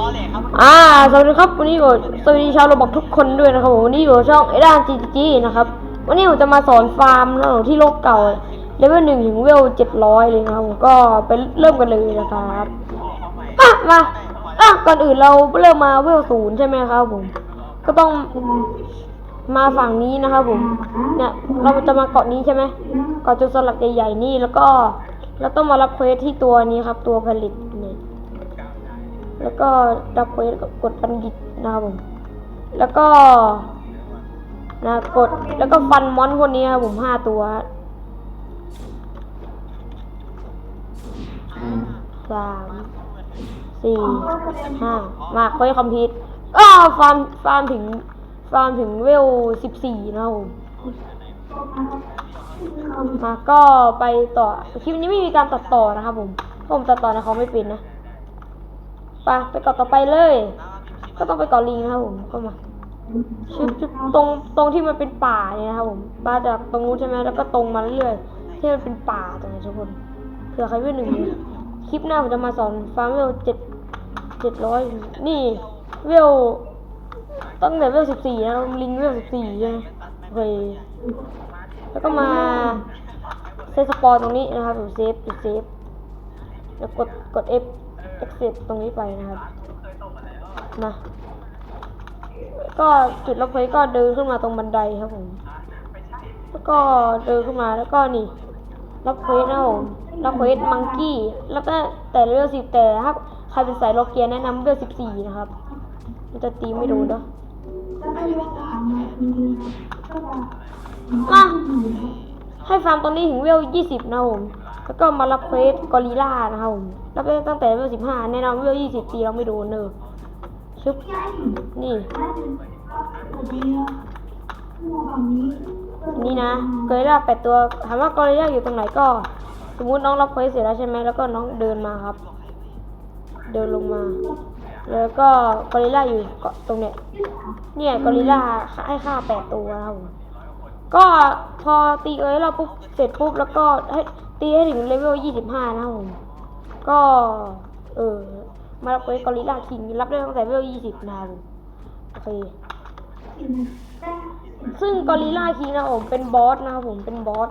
ตอแหลครับอ่าสวัสดีครับวันนี้อยู่สวัสดีชาวโรบอกทุกคนด้วยนะครับผมวันนี้อยู่ช่องเอด้าจีจีนะครับวันนี้ผมจะมาสอนฟาร์มนะที่โลกเก่าเลเวลหนึ่งถึงเวลเจ็ดร้อยเลยนะครับผมก็ไปเริ่มกันเลยนะครับอะมาอะก่อนอื่นเราเริ่มมาเวลศูนย์ใช่ไหมครับผม ก็ต้องมาฝั่งนี้นะครับผม เนี่ยเราจะมาเกาะนี้ใช่ไหมเกาะจุดสลักใหญ่ๆนี่แล้วก็เราต้องมารับเควสที่ตัวนี้ครับ ตัวผลิต แล้วก็รับเควสกับกดปันดิตนะครับผมแล้วก็นะกดแล้วก็ฟันมอนพวกนี้ครับผมห้าตัวสามสี่ห้ามาเควสคอมพิวต์ก็ฟาร์มฟาร์มถึงฟาร์มถึงเวลสิบสี่นะครับผมมาก็ไปต่อคลิปนี้ไม่มีการตัดต่อนะครับผมเพราะผมตัดต่อในเขาไม่เป็นนะ ไปไปเกาะต่อไปเลย ก็ต้องไปเกาะลิงนะครับผมก็มาชุบชุบตรงตรงที่มันเป็นป่าเนี่ยนะครับผมมาจากตรงนู้นใช่ไหมแล้วก็ตรงมาเรื่อยๆที่มันเป็นป่าตรงนี้ทุกคนเผื่อใครเวลหนึ่งคลิปหน้าผมจะมาสอนฟาร์มเวลเจ็ดเจ็ดร้อยนี่เวลตั้งแต่เวลสิบสี่นะลิงเวลสิบสี่ใช่ไหมเคแล้วก็มาเซตสปอร์ตรงนี้นะครับผมเซฟเซฟแล้วกดกด F exit ตรงนี้ไปนะครับมาก็จุดรับเควสก็เดินขึ้นมาตรงบันไดครับผมแล้วก็เดินขึ้นมาแล้วก็นี่รับเควสนะครับผมรับเควสมังกี้แล้วก็แต่เลเวลสิบแต่ถ้าใครเป็นสายโลเกียแนะนำเลเวลสิบสี่นะครับ มันจะตีไม่โดนเนาะมาให้ฟาร์มตรงนี้ถึงเวลยี่สิบนะครับผม แล้วก็มารับเควสกอริล่านะครับผมรับได้ตั้งแต่เวลสิบห้าแนะนำเวลยี่สิบตีเราไม่โดนเนอะชึบนี่ นี่นะกอริล่าแปดตัวถามว่ากอริล่าอยู่ตรงไหนก็ สมมุติน้องรับเควสเสร็จแล้วใช่ไหมแล้วก็น้องเดินมาครับ เดินลงมา แล้วก็กอริล่าอยู่เกาะตรงเนี้ยเนี่ยกอริล่าให้ค่าแปดตัวนะครับก็พอตีเอ้ยเราปุ๊บเสร็จปุ๊บแล้วก็ให้ ตีให้ถึงเลเวลยี่สิบห้านะครับผม ก็ เออ มารับเควสกอริลล่าคิงรับได้ตั้งแต่เลเวลยี่สิบนะครับผมโอเค ซึ่งกอริลล่าคิงนะผมเป็นบอสนะครับผม เป็นบอส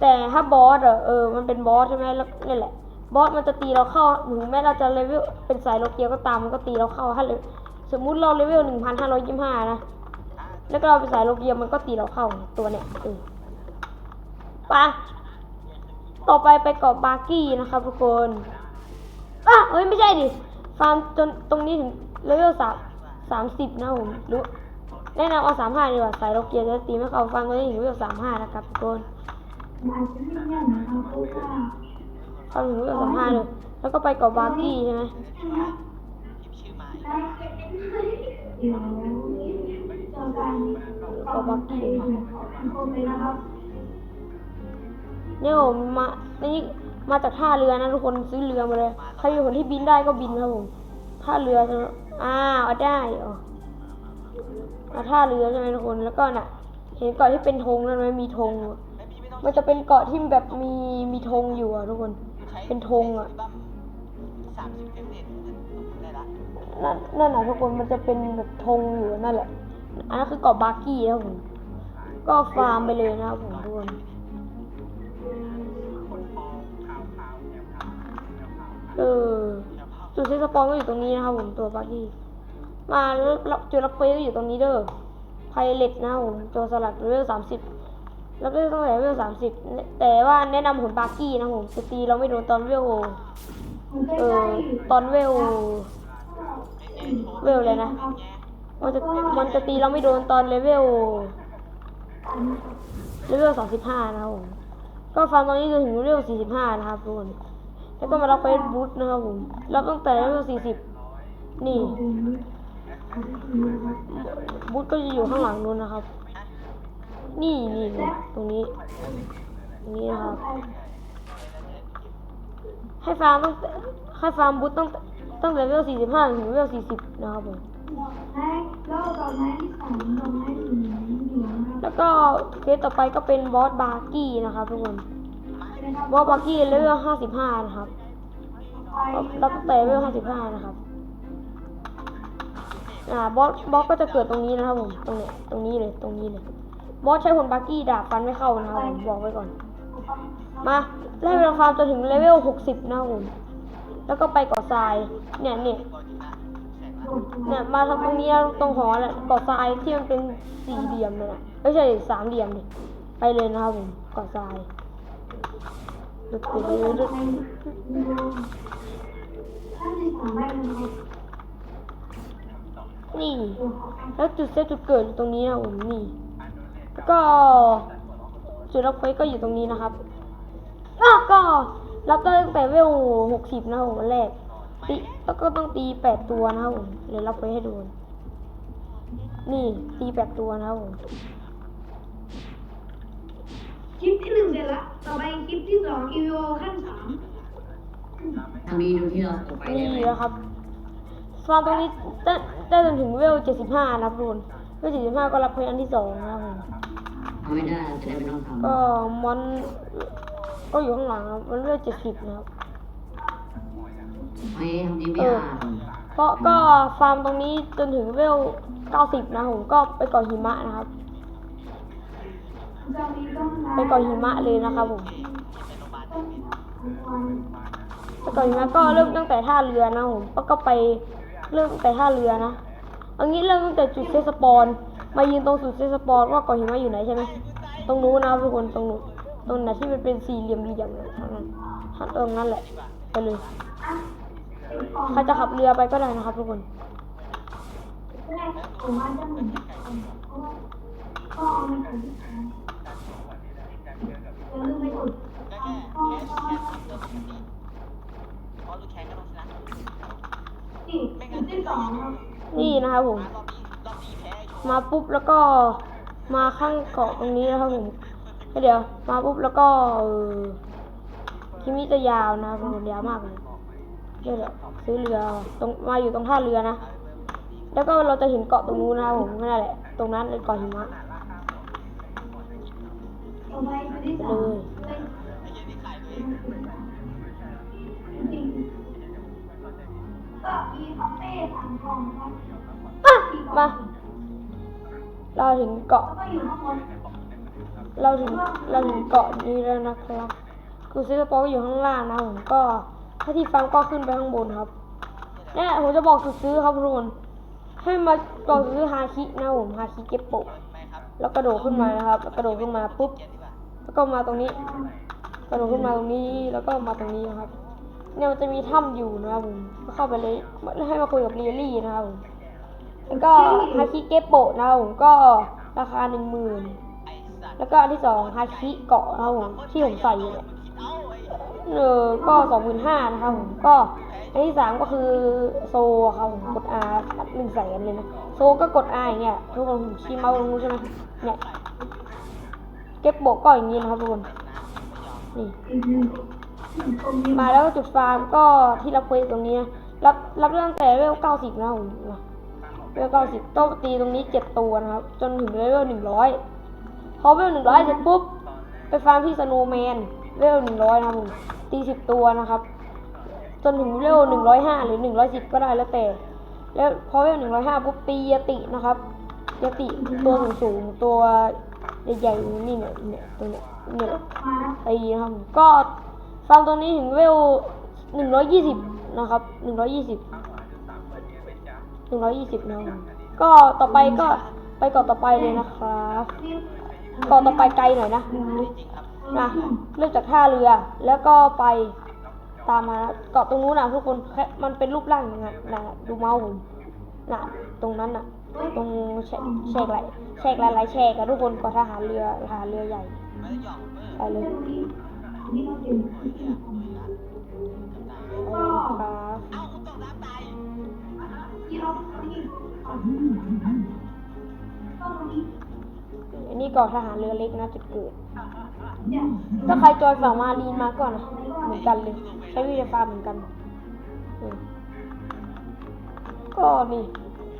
แต่ถ้าบอสอะเออ มันเป็นบอสใช่ไหมแล้วนี่แหละ บอสมันจะตีเราเข้าถึงแม้เราจะเลเวล เป็นสายโลเกียก็ตาม มันก็ตีเราเข้าถ้าเลสมมุติเราเลเวลหนึ่งพันะ แล้วก็เราไปสายโลเกียมันก็ตีเราเข้าตัวเนี้ยเออไปะ ต่อไปไปเกาะบาร์กี้นะครับทุกคนอะเฮ้ยไม่ใช่ดิ ฟาร์มจนตรงนี้ถึงเลเวลสามสามสิบนะผมรือแนะนำเอาสามห้าดีกว่าสายโลเกียจะตีไม่เข้าฟาร์มตรงนี้ถึงเลเวลสามห้านะครับทุกคนเข้าถึงเลเวลสามห้าเลยแล้วก็ไปเกาะบาร์กี้ใช่ไหมชื่อไม้เกาะบาร์กี้ เนี่ยผมมานี่มาจากท่าเรือนะทุกคนซื้อเรือมาเลย ใครเป็นคนที่บินได้ก็บินครับผมท่าเรือใช่ไหมอ้าวได้อเอท่าเรือใช่ไหมทุกคนแล้วก็น่ะ เห็นเกาะที่เป็นธงนั่นไหมมีธงมันจะเป็นเกาะที่แบบมีมีธงอยู่อะทุกคน เป็นธงอะสามสิบเต็มเน็ตได้ละนั่นนั่นน่ะทุกคนมันจะเป็นแบบธงอยู่นั่นแหละ อันนั้นคือเกาะบาร์กี้ครับผม ก็ฟาร์มไปเลยนะครับผมทุกคน เออจุดเซตสปอนก็อยู่ตรงนี้นะครับผมตัวบาร์กี้มาแล้วจุดรับเควสก็อยู่ตรงนี้เด้อไพเรตนะครับผมโจสลัดเลเวลสามสิบรับได้ตั้งแต่เลเวลสามสิบแต่ว่าแนะนำผลบาร์กี้นะผมจะตีเราไม่โดนตอนเวลเออตอนเวลเวลเลยนะมันจะมันจะตีเราไม่โดนตอนเลเวลเลเวลสามสิบห้านะครับผมก็ฟังตอนนี้จนถึงเลเวลสี่สิบห้านะครับทุกคน แล้วก็มารับเฟซบุ๊กนะครับผมรับตั้งแต่เลเวลสี่สิบนี่บุ๊กก็จะอยู่ข้างหลังนู้นนะครับ นี่นี่นี่ตรงนี้ตรงนี้นะครับ ให้ฟาร์มตั้งแต่ให้ฟาร์มบูธตั้งต่ตั้งแต่เลเวลสี่สิบห้าถึงเลเวลสี่สิบนะครับผมแล้วก็เคสต่อไปก็เป็นบอสบาร์กี้นะครับทุกคน บอสบาร์กี้เลเวลห้าสิบห้านะครับรับตั้งแต่เลเวลห้าสิบห้านะครับ อ่าบอสบอสก็จะเกิดตรงนี้นะครับผม ตรงเนี้ยตรงนี้เลย ตรงนี้เลย บอสใช้ผลบักกี้ดาบฟันไม่เข้านะครับผมบอกไว้ก่อน มาไล่เวลาฟาร์มจนถึงเลเวลหกสิบนะครับผม แล้วก็ไปเกาะทราย เนี่ยเนี่ยเนี่ยมาทางตรงนี้ตรงหอแหละเกาะทรายที่มันเป็นสี่เหลี่ยมเลยนะไม่ใช่สามเหลี่ยมดิไปเลยนะครับผมเกาะทราย นี่ แล้วจุดเซตจุดเกิดอยู่ตรงนี้นะผมนี่ แล้วก็จุดรับเควสก็อยู่ตรงนี้นะครับอะก็รับได้ตั้งแต่เวลหกสิบนะผมวันแรกตีแล้วก็ต้องตีแปดตัวนะครับผมเดี๋ยวรับเควสให้ดู นี่ตีแปดตัวนะครับผม คลิปที่หนึ่งเสร็จละต่อไปคลิปที่สองอีวีโอขั้นสามทางนี้ดูที่เราตกไปได้นี่ไหมนะครับ ฟาร์มตรงนี้ได้ได้จนถึงเวลเจ็ดสิบห้านะครับทุกคนเวลเจ็ดสิบห้าก็รับเควสอันที่สองนะครับผมทำไม่ได้เราจะได้ไม่ต้องทำก็มอน ก็อยู่ข้างหลังครับมันเวลเจ็ดสิบนะครับ ไม่ทำนี้ไม่เออได้เพราะก็ฟาร์มตรงนี้จนถึงเวล90 นะผมก็ไปเก่อหิมะนะครับ ไปเก่อหิมะเลยนะครับผมเป็นโรงพยาบาลเป็นไปเก่อหิมะก็เริ่มตั้งแต่ท่าเรือนะผมแล้วก็ไปเริ่มตั้งแต่ท่าเรือนะเอางี้เริ่มตั้งแต่จุดเซตสปอนมายืนตรงจุดเซตสปอนว่าเก่อหิมะอยู่ไหนใช่ไหมตรงนู้นนะครับทุกคนตรงนู้นตรงไหนที่มันเป็นสี่เหลี่ยมเหลี่ยมๆเนี่ยเท่านั้นตรงนั้นแหละไปเลยใครจะขับเรือไปก็ได้นะครับทุกคนก็ แค่แค่แค่เติมปกติเพราะลูกแข่ก็ต้องชนะไม่งั้นจะต้องนี่นะครับผม รอบนี้รอบนี้แพ้อยู่มาปุ๊บแล้วก็มาข้างเกาะตรงนี้นะครับผมเดี๋ยว มาปุ๊บแล้วก็เออคลิปนี้จะยาวนะครับผมยาวมากเลยเดี๋ยวเดี๋ยวซื้อเรือตรงมาอยู่ตรงท่าเรือนะ แล้วก็เราจะเห็นเกาะตรงนู้นนะครับผมนั่นแหละ ตรงนั้นเลยเกาะหิมะ อไปคลิปที่ไปสาเลมาเองก็มีคาเฟ่สามกล่องครับอะมา เราถึงเกาะ เราถึงเราถึงเกาะนี้แล้วนะครับ คือซิสปอร์ก็อยู่ข้างล่างนะผมก็ ถ้าที่ฟังก็ขึ้นไปข้างบนครับเนี่ยผมจะบอกจุดซื้อครับทุกคนให้มาบอกซื้อฮาคินะผมฮาคิเก็บโปะแล้วกระโดดขึ้นมานะครับ แล้วกระโดดขึ้นมาปุ๊บ แล้วก็มาตรงนี้กระโดดขึ้นมาตรงนี้แล้วก็มาตรงนี้นะครับ เนี่ยมันจะมีถ้ำอยู่นะครับผมก็เข้าไปเลยให้มาคุยกับเรียลี่นะครับผมแล้วก็ฮาคิเกโปะนะครับผมก็ราคาหนึ่งหมื่นแล้วก็อันที่สองฮาคิเกาะนะครับผมที่ผมใส่อยู่เนี่ยเออก็สองหมื่นห้านะครับผมก็อันที่สามก็คือโซครับผมกด R หนึ่งแสนเลยนะโซก็กด R อย่างเงี้ยทุกคนผมชี้เมาส์ตรงนู้นใช่ไหมเนี่ย เก็บโบกก็อย่างนี้นะครับทุกคนนี่มาแล้วก็จุดฟาร์มก็ที่รับเควสตรงนี้นะรับรับได้ตั้งแต่เลเวลเก้าสิบนะผมเลเวลเก้าสิบต้องตีตรงนี้เจ็ดตัวนะครับ จนถึงเลเวลหนึ่งร้อยพอเลเวลหนึ่งร้อยเสร็จปุ๊บไปฟาร์มที่สโนว์แมนเวลหนึ่งร้อยนะครับผมตีสิบตัวนะครับ จนถึงเวลหนึ่งร้อยห้าหรือหนึ่งร้อยสิบก็ได้แล้วแต่ แล้วพอเวลหนึ่งร้อยห้าปุ๊บตียาตินะครับยาติตัวสูงสูงตัว ใหญ่ๆนี่เนี่ยเนี่ยตัวเนี้ยเนี่ยตีนะครับก็ฟาร์มตรงนี้ถึงเวลหนึ่งร้อยยี่สิบนะครับหนึ่งร้อยยี่สิบหนึ่งร้อยยี่สิบนะครับก็ต่อไปก็ไปเกาะต่อไปเลยนะครับเกาะต่อไปไกลหน่อยนะนะเริ่มจากท่าเรือแล้วก็ไปตามมาเกาะตรงนู้นนะทุกคนแค่มันเป็นรูปร่างย่างนั้นะดูเมาส์ผมน่ะตรงนั้นน่ะ ตรงแฉกแฉกไหลแฉกหลายๆแฉกอะทุกคนกาะทหารเรือทหารเรือใหญ่ไปเลยครับเอ้าคุณตกน้ำตายที่เราที่ก็ตรงนี้อันนี้กาะทหารเรือเล็กนะจุดเกิด ถ้าใครจอยฝั่งมารีนมาก่อนนะเหมือนกันเลย ใช้วิธีฟาร์เหมือนกัน ก็นี่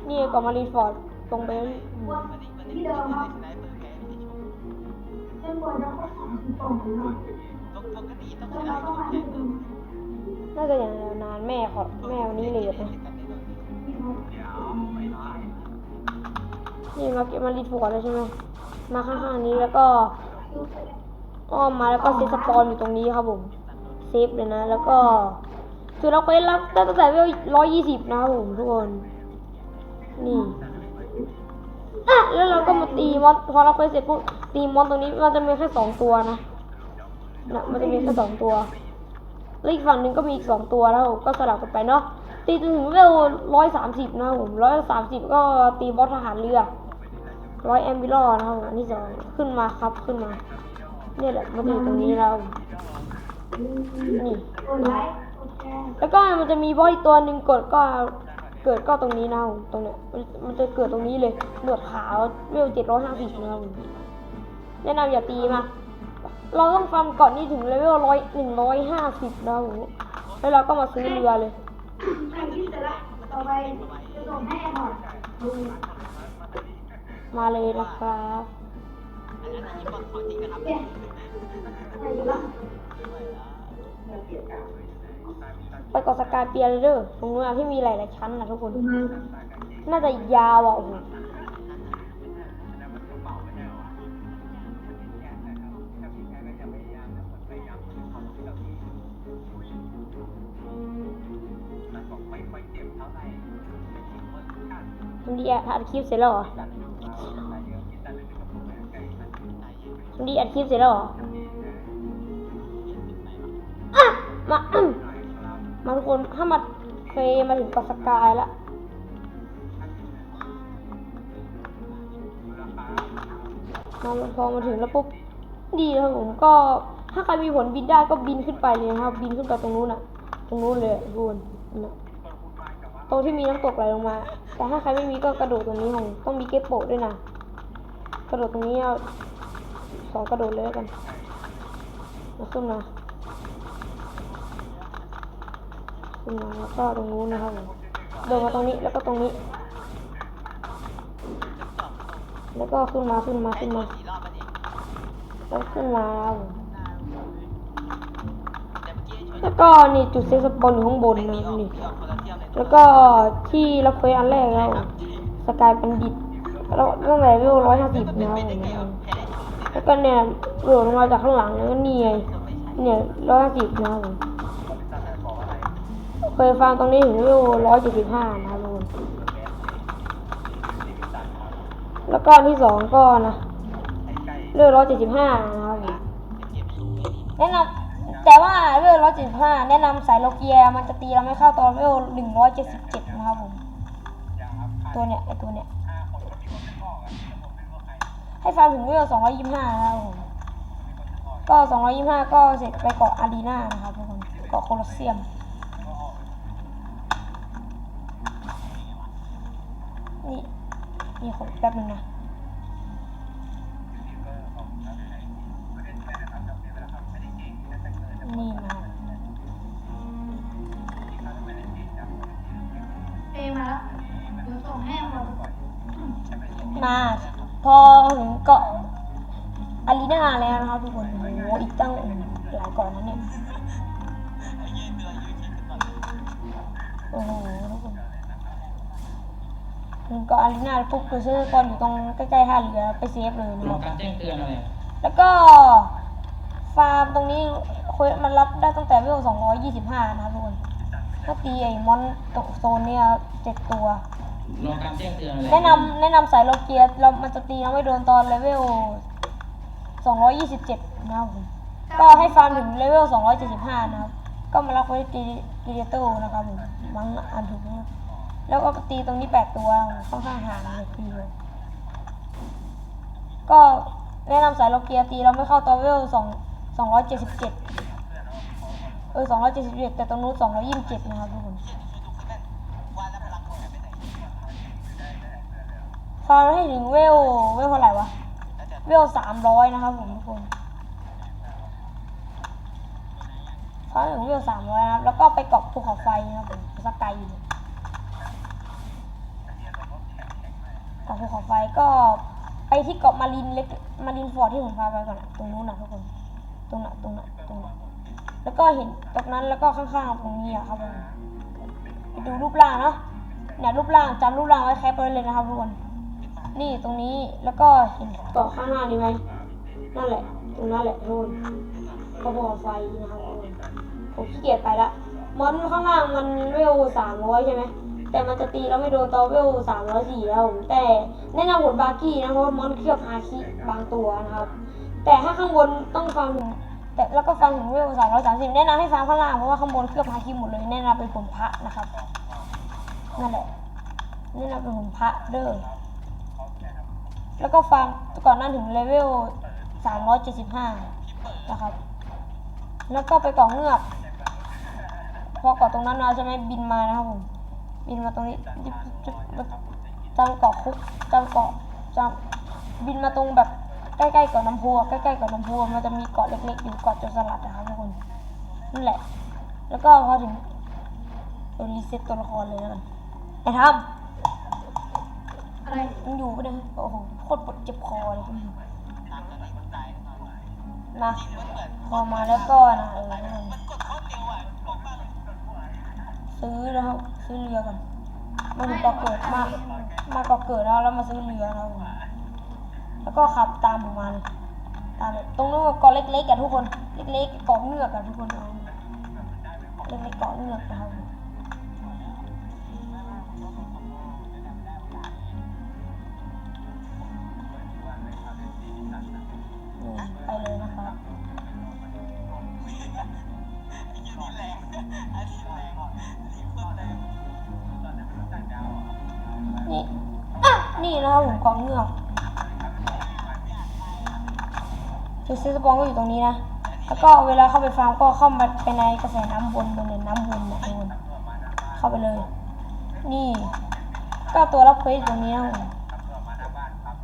นี่เกาะมารีนฟอร์ดตรงไปอืมวันนี้วันนี้เป็นอะไรสไนเปอร์แพ้ไม่ได้ชมจนกว่าจะครบสามสิบกล่องเลยปกปกติต้องชนะชมแพ้เออน่าจะอย่างนานแม่ขอแม่วันนี้เลยนะกันได้เลยนี่มาเก็บมารีพอร์ตแล้วใช่ไหมมาข้างๆนี้แล้วก็อ้อมมาแล้วก็เซตสปอนอยู่ตรงนี้ครับผมเซฟเลยนะ แล้วก็คือเราไปรับได้ตั้งแต่เวลร้อยยี่สิบนะครับผมทุกคน นี่อะแล้วเราก็มาตีมอนพอเราไปเสร็จปุ๊บตีมอนตรงนี้มันจะมีแค่สองตัวนะนะมันจะมีแค่สองตัวแล้วอีกฝั่งหนึ่งก็มีอีกสองตัวแล้วก็สลับกันไปเนาะตีจนถึงเวลร้อยสามสิบนะผมร้อยสามสิบก็ตีบอสทหารเรือร้อยแอมบิลอนะครับอันที่สองขึ้นมาครับขึ้นมาเนี่ยแหละมันจะอยู่ตรงนี้แล้วนี่แชร์แล้วก็มันจะมีบอสอีกตัวหนึ่งกดก็ เกิดก็ตรงนี้นะผมตรงเนี้ยมันมันจะเกิดตรงนี้เลยหนวดขาวเวลเจ็ดร้อยห้าสิบนะครับผมแนะนำอย่าตีมา เราต้องฟาร์มก่อนนี่ถึงเลเวลร้อยหนึ่งร้อยห้าสิบนะครับผมแล้วเราก็มาซื้อเรือเลยทำคลิปเสร็จละต่อไปจะส่งให้แอร์พอร์ตดูมาเลยนะครับ อันนั้นอันนี้บอกขอจริงนะครับเนี่ยอะไรอยู่ละไปเกาะสกายเปียร์เลยเด้อตรงนู้นอะที่มีหลายๆชั้นนะทุกคน น่าจะยาวอะโอ้โหมันดีอัดคลิปเสร็จแล้วเหรอมันดีอัดคลิปเสร็จแล้วเหรออะมา มาทุกคนถ้ามาเคยมาถึงเกาะสกายแล้วมาพอมาถึงแล้วปุ๊บดีครับผมก็ถ้าใครมีผลบินได้ก็บินขึ้นไปเลยนะครับ บินขึ้นไปตรงนู้นอะตรงนู้นเลยทุกคนนะตรงที่มีน้ำตกไหลลงมา แต่ถ้าใครไม่มีก็กระโดดตรงนี้ของต้องมีเก็บโปะด้วยนะ กระโดดตรงนี้เอาสองกระโดดเลยกันแล้วขึ้นมา ขึ้นมาแล้วก็ตรงนู้นนะครับผมเดินมาตรงนี้แล้วก็ตรงนี้ แล้วก็ขึ้นมาขึ้นมาขึ้นมาแล้วขึ้นมาแล้วก็นี่จุดเซฟสปอนอยู่ข้างบนนะนี่ที่ออกคนละเที่ยวเลยแล้วก็ที่รับเควสอันแรกแล้วสกายบัณฑิตแล้วตั้งแต่เวร้อยห้าสิบนะครับแล้วก็เนี่ยโดดลงมาจากข้างหลังแล้วก็นี่ไงเนี่ยร้อยห้าสิบนะครับ ผมเคยฟังตรงนี้ถึงเวลร้อยเจ็ดสิบห้านะครับทุกคนแล้วก็อันที่สองก็นะเวลร้อยเจ็ดสิบห้านะครับแนะนำแต่ว่าเวลร้อยเจ็ดสิบห้าแนะนำสายโลเกียมันจะตีเราไม่เข้าตอนเวลหนึ่งร้อยเจ็ดสิบเจ็ดนะครับผมตัวเนี้ยไอตัวเนี้ยให้ฟังถึงเวลสองร้อยยี่สิบห้านะครับผมก็สองร้อยยี่สิบห้าก็เสร็จไปเกาะอารีนานะครับทุกคนเกาะโคลอสเซียม นี่ นี่ขอแป๊บนึงนะ อารีนาแล้วปุ๊บคือซื้อก่อนอยู่ตรงใกล้ๆท่าเรือไปเซฟเลยนะลคงรับการแจ้งเตือนอะไรแล้วก็ ฟาร์มตรงนี้เควสมันรับได้ตั้งแต่เวล225 นะครับทุกคนก็ตีไอ้มอนตกโซนเนี่ยเจ็ดตัว ลงการแจ้งเตือนอะไรแนะนำแนะนำสายโลเกียเรามันจะตีเราไม่โดนตอนเลเวล 227 นะครับผมก็ให้ฟาร์มถึงเลเวล 275 นะครับ ก็มารับไว้ตีตีเดโต้นะครับผมมังอ่านถูกนะครับ แล้วก็ตีตรงนี้8ตัวค่อนข้างห่างเลยทีเดียก็แนะนำสายโลเกียตีเราไม่เข้าตัวเวลสองสองร้อยเวล2 277เจ็ดเออ277แต่ตรงนู้น227นะครับทุกคนฟาร์มให้ถึงเวลเวลเท่าไหร่วะ เวลสามร้อยนะครับผมทุกคนฟาร์มถึงเวลสามร้อยนะครับแล้วก็ไปเกาะภูเขาไฟนะครับผมสกายอยู่ เกาะภูเขาไฟก็ไปที่เกาะมารินเล็กมารินฟอร์ดที่ผมพาไปก่อนอะตรงนู้นนะทุกคนตรงนั้นตรงนั้นตรงนั้นแล้วก็เห็นตรงนั้นแล้วก็ข้างๆตรงนี้อะครับผมไปดูรูปร่างเนาะเนี่ยรูปร่างจำรูปร่างไว้แคปไว้เลยนะครับทุกคนนี่ตรงนี้แล้วก็เห็นเกาะข้างหน้านี่ไหมนั่นแหละ ตรงนั้นแหละทุกคนกระบอกไฟนะครับทุกคนผมขี้เกียจไปละมอนข้างล่างมันเวลสามร้อยใช่ไหม แต่มันจะตีเราไม่โดนตอเวลสามร้อยสี่แล้วผมแต่แนะนำผลบาร์กี้นะเพราะมอนเคลือบฮาคิบางตัวนะครับ แต่ถ้าข้างบนต้องฟังแต่แล้วก็ฟังถึงเวลสามร้อยสามสิบแนะนำให้ฟังข้างล่างเพราะว่าข้างบนเคลือบฮาคิหมดเลยแนะนำเป็นผลพระนะครับนั่นแหละแนะนำเป็นผลพระเด้อแล้วก็ฟังก่อนหน้าถึงเลเวล375นะครับแล้วก็ไปเกาะเงือกพอเกาะตรงนั้นมาใช่ไหมบินมานะครับผม บินมาตรงนี้จิ๊บจิ๊บจิ๊บจำเกาะคุกจำเกาะจำบินมาตรงแบบใกล้ๆเกาะน้ำพุอะใกล้ๆเกาะน้ำพุอะมันจะมีเกาะเล็กๆอยู่เกาะโจรสลัดนะครับทุกคนนั่นแหละ แล้วก็พอถึงเออรีเซ็ตตัวละครเลยแล้วกันไอ้ทำอะไรยังอยู่ปะเนี่ยโอ้โหโคตรปวดเจ็บคอเลยคุณตามกันนี้มันตายกันหน่อยมาจริงมันเหมือนพอมาแล้วก็นะเออ ซื้อนะครับ ซื้อเรือก่อนมาถึงเกาะเกิดมามาเกาะเกิดแล้วแล้วมาซื้อเรือแล้วแล้วก็ขับตามหมมาเลยตามตรงนู้นเกาะเล็กๆกันทุกคน เล็กๆเกาะเงือกกันทุกคนเอาเล็กๆเกาะเงือกนะครับ นี่นะครับผมกองเงือกจุดซีสปองก็อยู่ตรงนี้นะ แล้วก็เวลาเข้าไปฟาร์มก็เข้ามาไปในกระแสน้ำวนตรงนี้น้ำวนนี่ยทุกคนเข้าไปเลย นี่ ก็ตัวรับเควสตรงนี้นะ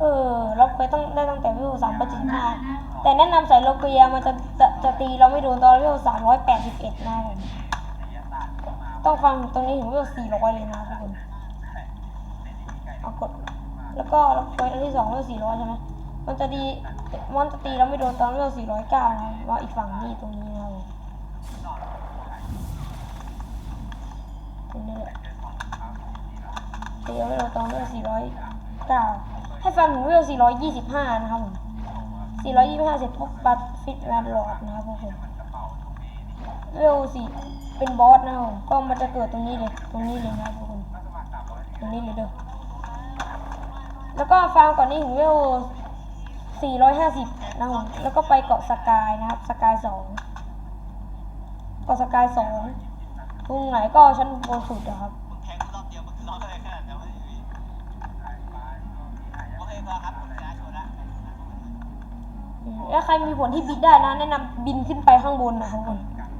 เออรับเควสต้องได้ตั้งแต่วิวสามประจิตห้าแต่แนะนำใส่โลเกียมันจะจะจะตีเราไม่โดนตอนวิวสามร้อยแปดสิบเอ็ดนะต้องฟังตรงนี้ถึงวิวสี่ร้อยเลยนะทุกคน เอากด แล้วก็เราไปอันที่สองเวลสี่ร้อยใช่ไหมมันจะดีมันจะตีแล้วไม่โดนตอนเวลสี่ร้อยเก้านะว่าอีกฝั่งนี่ตรงนี้นะครับตรงนี้แหละตีแล้วไม่โดนตอนเวลสี่ร้อยเก้าให้ฟังถึงเวลสี่ร้อยยี่สิบห้านะครับผมสี่ร้อยยี่สิบห้าเสร็จปุ๊บปัดฟิตแมนด์หลอดนะครับผมเร็วสี่เป็นบอสนะครับผมก็มันจะเกิดตรงนี้เลย ตรงนี้เลยนะครับพวกคุณตรงนี้เลยเด้อ แล้วก็ฟาร์มก่อนนี้ถึงเวล450นะครับแล้วก็ไปเกาะสกายนะครับสกายสองเกาะสกายสองตรงไหนก็ชั้นบนสุดนะครับมึงแทงกูรอบเดียวมึงร้องอะไรขนาดนั้นวะพี่โอเคพอครับผมชนะโชว์ละอืมแล้วใครมีผลที่บินได้นะแนะนำบินขึ้นไปข้างบนนะข้างบน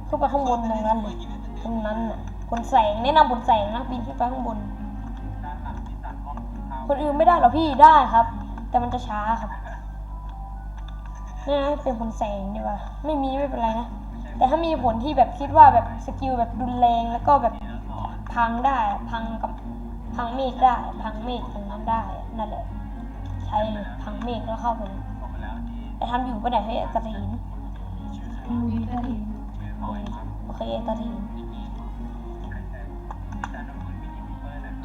ขึ้นไปข้างบนตรงนั้นเลยตรงนั้นน่ะบนแสงแนะนำบนแสงนะบินขึ้นไปข้างบน คนอื่นไม่ได้หรอพี่ได้ครับ แต่มันจะช้าครับนี่นะเป็นผลแสงดีกว่าไม่มีไม่เป็นไรนะแต่ถ้ามีผลที่แบบคิดว่าแบบสกิลแบบรุนแรงแล้วก็แบบพังได้พังกับพังเมฆได้ พังเมฆตรงนั้นได้นั่นแหละใช้เลยพังเมฆแล้วเข้าไปเลยแต่ทำอยู่ปะเนี่ยให้ตะทีนอืมก็ดีโอเคตะทีน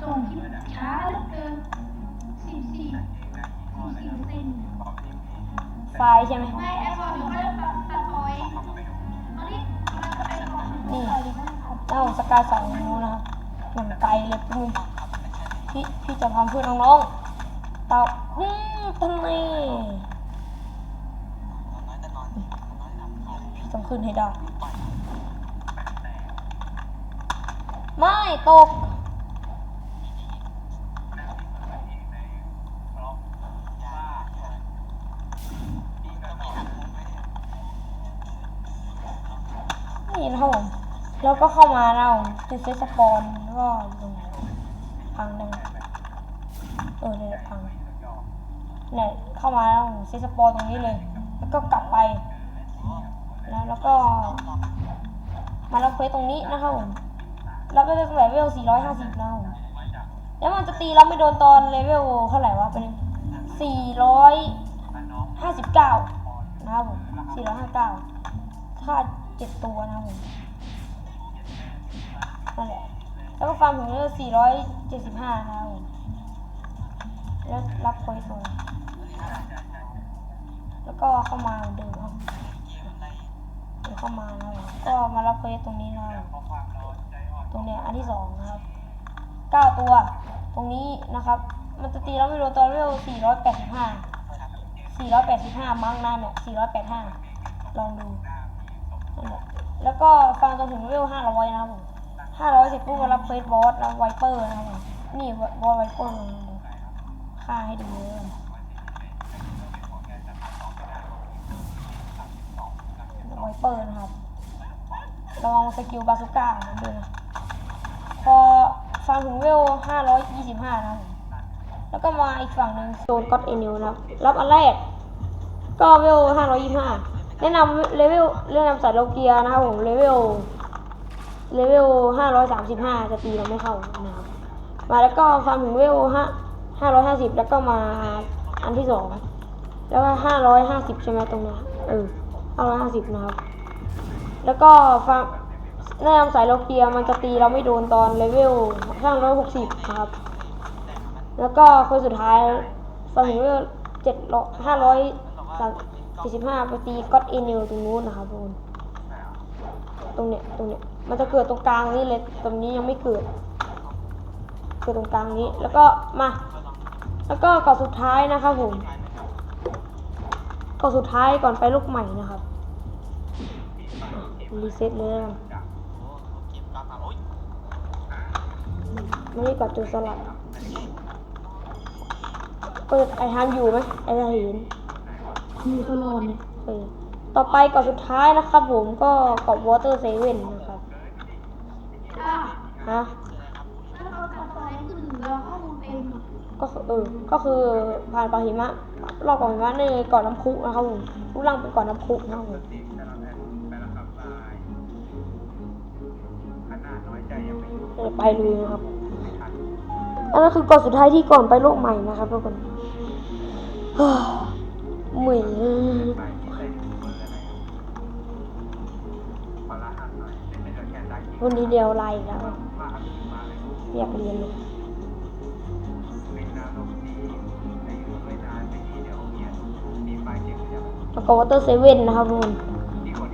ส่งคลิปช้าเหลือเกิน ไฟล์ใช่ไหมไม่แอปเราเดี๋ยวเขาจะตัดต่อยตอนนี้มันจะเป็นของนี่เจ้าสกายสองนิ้วนะครับอย่างไกลเลยพี่พี่พี่จะทำเพื่อน้องๆเต่าอืมทำไมน้อยแต่นอนน้อยทำของพี่ต้องขึ้นให้ได้ไม่ตก นี่นะครับผม แล้วก็เข้ามาแล้วจุดเซตสปอนก็ตรงไหนพังได้ไหมเออเนี่ยพังเนี่ยเข้ามาแล้วเซตสปอนตรงนี้เลย แล้วก็กลับไปแล้วแล้วก็ มารับเควสตรงนี้นะครับผมรับได้ตั้งแต่เลเวล 450 นะครับผมแล้วมันจะตีเราไม่โดนตอนเลเวลเท่าไหร่วะเป็น 459 นะครับผม459ถ้าเจ็ดตัวนะครับผม นั่นแหละ แล้วก็ฟาร์มถึงเลเวล475 นะครับผมแล้วรับเควสตรงนี้แล้วก็เข้ามาเหมือนเดิมครับเดี๋ยวเข้ามานะครับก็มารับเควสตรงนี้นะครับตรงเนี้ยอันที่สองนะครับเก้าตัว ตรงนี้นะครับ มันจะตีเราไม่โดนตอนเร็วสี่ร้อยแปดสิบห้าสี่ร้อยแปดสิบห้ามั้งนั่นเนี่ยสี่ร้อยแปดห้าลองดู แล้วก็ฟังจนถึงเร็วห้าร้อยนะครับผม ห้าร้อยเสร็จปุ๊บมารับเฟสบอสแล้วไวเปอร์นะครับผมนี่บอสไวเปอร์ค่าให้ดูเลยไวเปอร์นะครับระวังสกิลบาซูก้าของมันด้วยนะพอฟังถึงเวล525นะครับผมแล้วก็มาอีกฝั่งหนึ่งโซนก็อตเอนิวนะครับรับอันแรก ก็เวล525แนะนำเลเวลเรื่องนำสายโลเกียนะครับผมเลเวล เลเวล535จะตีเราไม่เข้านะครับมาแล้วก็ฟังถึงเวล5 550แล้วก็มาอันที่สองแล้วก็550ใช่ไหมตรงเนี้ยเออ550นะครับ แล้วก็ฟังแนะนำสายโลเกียมันจะตีเราไม่โดนตอนเลเวลข้างร้อยหกสิบนะครับ แล้วก็คนสุดท้ายฟังถึงเลเวลเจ็ดร้อยห้าร้อยสามสี่สิบห้าไปตีก็อตเอนิวตรงนู้นนะครับทุกคนตรงเนี้ยตรงเนี้ย มันจะเกิดตรงกลางนี่เลย ตรงนี้ยังไม่เกิด เกิดตรงกลางนี้ แล้วก็มา แล้วก็ก่อนสุดท้ายนะครับผมก่อนสุดท้ายก่อนไปลูกใหม่นะครับ รีเซ็ตเลยแล้วกันเกมกาตาโอ้ยไม่ได้กดตัวสลัดเปิดไอทามอยู่ไหมไอทามเห็นมีตลอดเลยเออต่อไปกดสุดท้ายนะครับผมก็กดวอเตอร์เซเว่นนะครับอะ ฮะถ้าเราตัดสไลด์ขึ้นแล้วข้อมูลเต็มอะก็คือเออ ก็คือผ่านปาหิมะรอบปาหิมะในเก่อนน้ำพุนะครับผมรูปร่างเป็นเก่อนน้ำพุนะครับผมไปเลยนะครับ อันนั้นคือกฎสุดท้ายที่ก่อนไปโลกใหม่นะครับทุกคนเหมือนวันนี้เดียวไล่แล้ว อยากเรียนเลยแล้วก็วอเตอร์เซเว่นนะครับทุกคน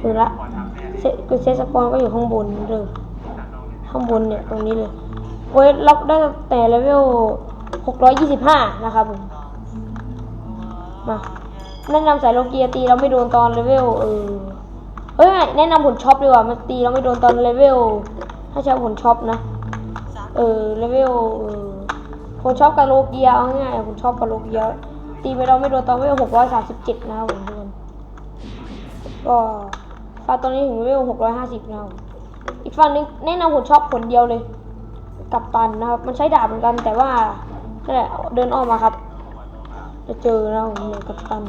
คือละเซคือเซตสปอนก็อยู่ข้างบนเลยข้างบนเนี่ยตรงนี้เลยโอ้ยล็อกได้ตั้งแต่เลเวล625 นะครับผม มา แนะนำสายโลเกียตีเราไม่โดนตอนเลเวลเออเฮ้ยไม่แนะนำผลช็อปดีกว่ามันตีเราไม่โดนตอนเลเวล ถ้าใช้ผลช็อปนะ เออเลเวลเออผลช็อปกับโลเกียเอาง่ายผลช็อปกับโลเกียตีไปเราไม่โดนตอนเลเวล637นะครับผมทุกคนก็ฟาตอนนี้ถึงเลเวล650นะครับอีกฝั่งหนึงแนะนำผลช็อปผลเดียวเลย กับตันนะครับ มันใช้ดาบเหมือนกันแต่ว่านั่นแหละเดินออกมาครับ จะเจอแล้วเนี่ยกับตัน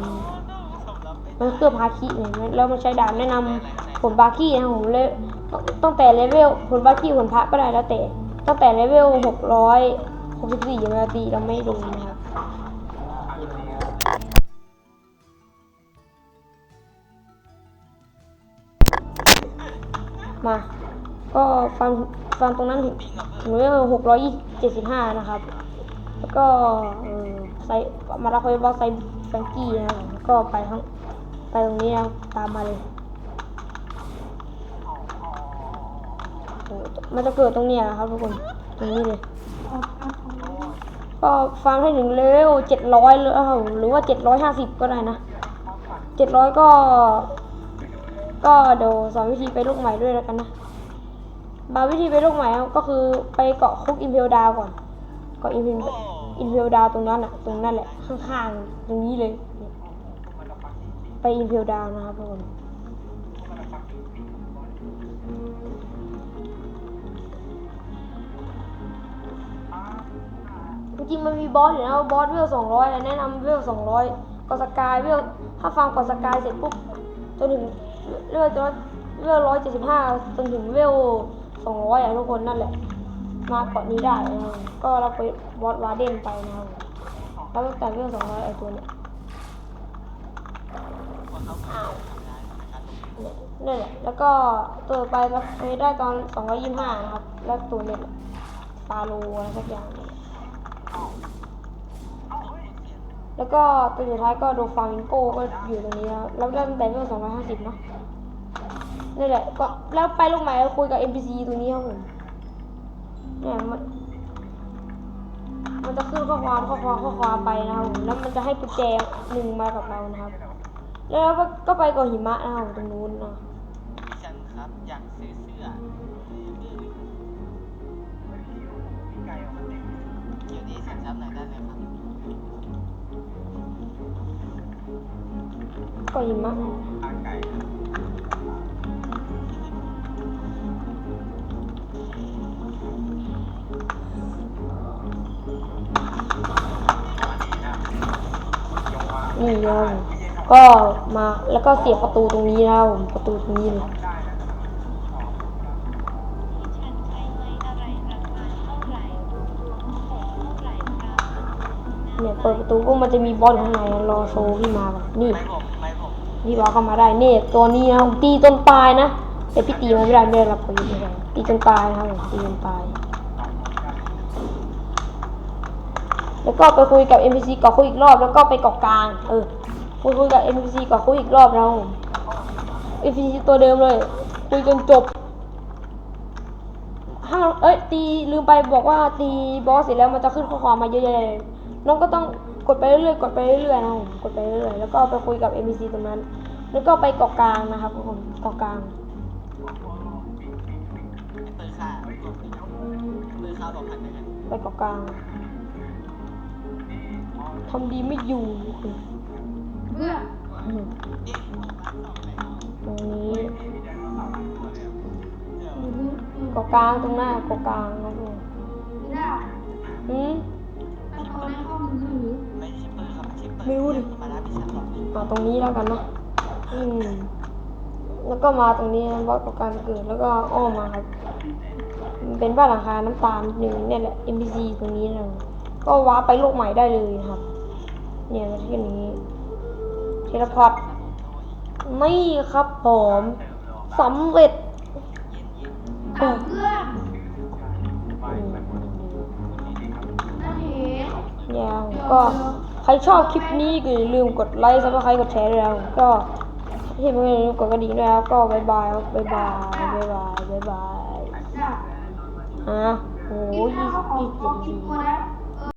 มันเคลือบฮาคิเนี่ยแล้วมันใช้ดาบแนะนำผลบาคีนะผมเลยตั้งแต่เลเวลผลบาคีผลพระก็ได้แล้วแต่ ตั้งแต่เลเวลหกร้อยหกสิบสี่มาตีเราไม่โดนะครับมา ก็ฟังฟังตรงนั้นถึงถึงเลเวลหกร้อยเจ็ดสิบห้านะครับ แล้วก็เออไซมาราคอยบอสไซแฟงกี้นะครับก็ไปข้งไปตรงนี้นะตามมาเลยโอ้ มันจะเกิดตรงเนี้ยนะครับทุกคนตรงนี้เลยออกครับออกก็ฟังให้ถึงเลเวลเจ็ดร้อยเลยครับผมหรือว่าเจ็ดร้อยห้าสิบก็ได้นะเจ็ดร้อยก็ ก็เดี๋ยวสอนวิธีไปลูกใหม่ด้วยแล้วกันนะบาวิธีไปโลกใหม่ก็คือไปเกาะคุกอิมเพลดาวก่อนเกาะอิมเพลอิมเพลดาวตรงนั้นอะตรงนั่นแหละข้างๆตรงนี้เลย ไปอิมเพลดาวนะครับทุกคน จริงมันมีบอสอยู่นะบอสเวลสองร้อยแนะนำเวลสองร้อยกอสกายเวลถ้าฟังกอสกายเสร็จปุ๊บจนถึงเวลจนเวลร้อยเจ็ดสิบห้าจนถึงเวลสองร้อยอะทุกคนนั่นแหละ มาเกาะนี้ได้นะก็เราไปบอสวาเดนไปนะแล้วแต่เวลสองร้อยไอตัวเนี้ยนั่นแหละแล้วก็ตัวไปเราไปได้ตอนสองร้อยยี่สิบห้านะครับ แล้วตัวเนี้ยฟาโลอะไรสักอย่างนี่ย แล้วก็ตัวสุดท้ายก็โดฟามิงโกก็อยู่ตรงนี้นะครับแล้วได้ตั้งแต่เมื่อ250เนาะนี่แหละก็แล้วไปลงใหม่คุยกับ NPC ตรงนี้ครับผมเนี่ยมันมันจะขึ้นข้อความข้อความข้อความไปนะครับผมแล้วมันจะให้กุญแจหนึ่งมากับเรานะครับ แล้วก็ไปกาะหิมะนะครับตรงนู้นนะฉันครับอยากซื้อ เสื้ออยู่ที่สินทรัพย์ไหนได้เลยครับเกาะหิมะนี่ครับผมก็มาแล้วก็เสียบประตูตรงนี้นะครับผมประตูตรงนี้เลย เนี่ยเปิดประตูก็มันจะมีบอลข้างในนะรอโชว์พี่มาก่อนนี่ไม่ผมไม่ผมพี่บอลเข้ามาได้นี่ตัวนี้นะผมตีจนตายนะแต่พี่ตีมันไม่ได้ไม่ได้รับประโยชน์อะไรตีจนตายนะครับผมตีจนตาย แล้วก็ไปคุยกับ NPC เกาะคุยอีกรอบแล้วก็ไปเกาะกลาง เออคุยคุยกับ NPC เกาะคุยอีกรอบแล้วผม NPC ตัวเดิมเลย คุยจนจบถ้าเอ้ยตีลืมไปบอกว่าตีบอสเสร็จแล้วมันจะขึ้นข้อความมาเยอะแยะเลย น้องก็ต้องกดไปเรื่อยๆกดไปเรื่อยๆนะครับผมกดไปเรื่อยๆแล้วก็ไปคุยกับ NPC ตรงนั้น แล้วก็ไปเกาะกลางนะครับผมเกาะกลางเปิดค่าเปิดค่าบอกพันหนึ่งไปเกาะกลางทำดีไม่อยู่เพื่ออืมนี่ผมมาสองแล้วตรงนี้เดี๋ยวเกาะกลางตรงหน้าเกาะกลางครับผมไม่ได้อืม ไม่ใช่เปิดไม่รู้ดิมาแล้วดิฉันหรอกมาตรงนี้แล้วกันเนาะอืมแล้วก็มาตรงนี้บอสเกาะกลางเกิดแล้วก็อ้อมมาครับมันเป็นบ้านหลังคาน้ำตาลนิดนึงเนี่ยแหละ NPC ตรงนี้นะก็ว้าร์ปไปโลกใหม่ได้เลยนะครับ เนี่ยที่นี้เทเลพอร์ตนี่ครับผมสำเร็จอะเพื่อนน่าเห็นยังก็ใค รชอบคลิปนี้ก็อย่าลืมกดไลค์ซับสไครต์กดแชร์ด้วยนะครับก็ที่ไม่ลืมกดกระดิ่งด้วยนะครับก็บายบายครับบายบายบายบายบายบายน่ะฮะโอ้ยยี่สิบนตัวแล้ว